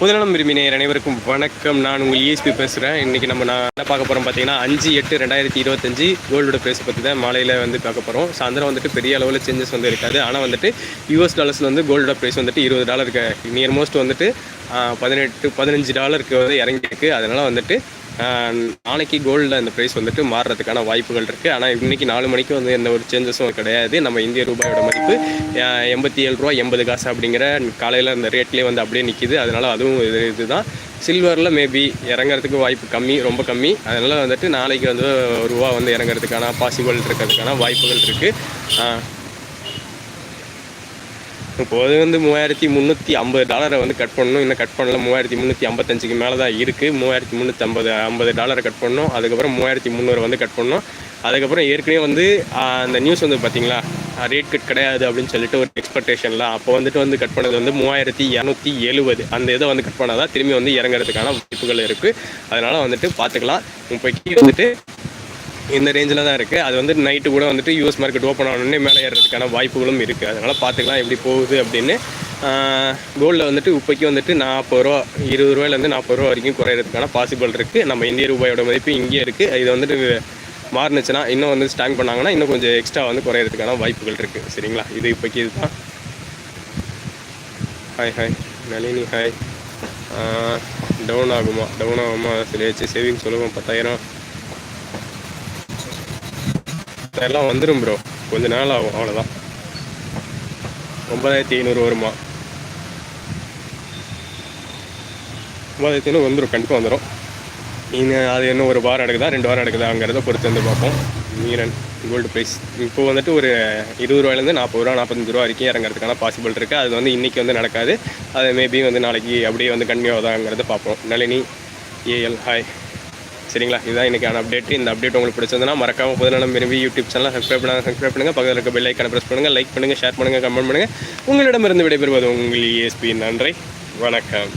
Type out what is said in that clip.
புதுநலம் விரும்பினர் அனைவருக்கும் வணக்கம். நான் உங்கள் இஎஸ்பி பேசுகிறேன் இன்றைக்கி நம்ம நான் என்ன பார்க்க போகிறோம் பார்த்தீங்கன்னா அஞ்சு எட்டு ரெண்டாயிரத்தி இருபத்தஞ்சு கோல்டோட ப்ரைஸ் பற்றி தான் மாலையில் வந்து பார்க்க போகிறோம் சாயந்தரம் வந்துட்டு பெரிய அளவில் சேஞ்சஸ் வந்து இருக்காது. ஆனால் வந்துட்டு யூஎஸ் டாலர்ஸில் வந்து கோல்டோட ப்ரைஸ் வந்துட்டு இருபது டாலருக்கு நியர் மோஸ்ட் வந்துட்டு பதினெட்டு பதினஞ்சு டாலருக்கு வந்து இறங்கியிருக்கு. அதனால் வந்துட்டு நாளைக்கு கோல்டில் அந்த ப்ரைஸ் வந்துட்டு மாறுறதுக்கான வாய்ப்புகள் இருக்குது ஆனால் இன்றைக்கி நாலு மணிக்கு வந்து எந்த ஒரு சேஞ்சஸும் கிடையாது. நம்ம இந்திய ரூபாயோட மதிப்பு எண்பத்தி ஏழு ரூபா எண்பது காசு அப்படிங்கிற காலையில் அந்த ரேட்லேயே வந்து அப்படியே நிற்கிது அதனால் அதுவும் இது இதுதான். சில்வரில் மேபி இறங்குறதுக்கு வாய்ப்பு கம்மி ரொம்ப கம்மி. அதனால் வந்துட்டு நாளைக்கு வந்து ஒரு ரூபா வந்து இறங்குறதுக்கான பாசிபிள் இருக்கிறதுக்கான வாய்ப்புகள் இருக்குது இப்போது வந்து மூவாயிரத்தி முந்நூற்றி ஐம்பது டாலரை வந்து கட் பண்ணணும். இன்னும் கட் பண்ணல. மூவாயிரத்தி முந்நூற்றி ஐம்பத்தஞ்சுக்கு மேலே தான் இருக்குது மூவாயிரத்தி முந்நூற்றி ஐம்பது ஐம்பது டாலரை கட் பண்ணணும். அதுக்கப்புறம் மூவாயிரத்தி முந்நூறு வந்து கட் பண்ணணும். அதுக்கப்புறம் ஏற்கனவே வந்து அந்த நியூஸ் வந்து பார்த்தீங்களா ரேட் கட் கிடையாது அப்படின்னு சொல்லிட்டு ஒரு எக்ஸ்பெக்டேஷனில் அப்போ வந்துட்டு வந்து கட் பண்ணது வந்து மூவாயிரத்தி இரநூத்தி எழுபது அந்த இதை வந்து கட் பண்ணாதான் திரும்பி வந்து இறங்குறதுக்கான வாய்ப்புகள் இருக்குது அதனால் வந்துட்டு பார்த்துக்கலாம் இப்போக்கி வந்துட்டு இந்த ரேஞ்சில் தான் இருக்குது அது வந்து நைட்டு கூட வந்துட்டு யூஎஸ் மார்க்கெட் ஓப்பன் ஆனோடனே மேலே ஏறுறதுக்கான வாய்ப்புகளும் இருக்குது அதனால் பார்த்துக்கலாம் எப்படி போகுது அப்படின்னு. கோல்டில் வந்துட்டு இப்போக்கி வந்துட்டு நாற்பது ரூபா இருபது ரூபாயிலேருந்து நாற்பது ரூபா வரைக்கும் குறையிறதுக்கான பாசிபிள் இருக்குது நம்ம இந்திய ரூபாயோட மதிப்பு இங்கே இருக்குது இது வந்துட்டு மாறுனுச்சுன்னா இன்னும் வந்து ஸ்டாங் பண்ணாங்கன்னா இன்னும் கொஞ்சம் எக்ஸ்ட்ரா வந்து குறையிறதுக்கான வாய்ப்புகள் இருக்குது சரிங்களா? இது இப்போக்கி இதுதான். Hi hi Nalini hi down ஆகுமா? டவுன் ஆகுமா சொல்லியாச்சு சேவிங்ஸ் சொல்லுவோம். பத்தாயிரம். எல்லாம் வந்துடும் ப்ரோ கொஞ்ச நாள் ஆகும் அவ்வளோதான் ஒன்பதாயிரத்தி ஐநூறு வருமா? ஒன்பதாயிரத்தி ஐநூறு வந்துடும் கண்டிப்பாக வந்துடும் நீங்கள் அது இன்னும் ஒரு வாரம் எடுக்குதா ரெண்டு வாரம் எடுக்குதாங்கிறத பொறுத்து வந்து பார்ப்போம். மீரன் கோல்டு ப்ரைஸ் இப்போ வந்துட்டு ஒரு இருபது ரூபாயிலேருந்து நாற்பது ரூபா நாற்பத்தஞ்சு ரூபா வரைக்கும் இறங்குறதுக்கான பாசிபிள் இருக்குது அது வந்து இன்றைக்கி வந்து நடக்காது. அது மேபி வந்து நாளைக்கு அப்படியே வந்து கன்னியூ ஆகுதாங்கிறத பார்ப்போம். நளினி ஏஎல் ஹாய் சரிங்களா? இதுதான் இன்றைக்கான அப்டேட் இந்த அப்டேட் உங்களுக்கு பிடிச்சிருந்தனா மறக்காம புதுநலம் விரும்பி யூடியூப் சேனல் சப்ஸ்கிரைப் பண்ணாங்க சப்ஸ்கிரைப் பண்ணுங்கள் பக்கத்தில் இருக்க பெல் ஐக்கான ப்ரெஸ் பண்ணுங்கள் லைக் பண்ணுங்கள் ஷேர் பண்ணுங்கள் கமெண்ட் பண்ணுங்கள் உங்களிடமிருந்து விடைபெறுவது உங்கள் ESP நன்றி வணக்கம்.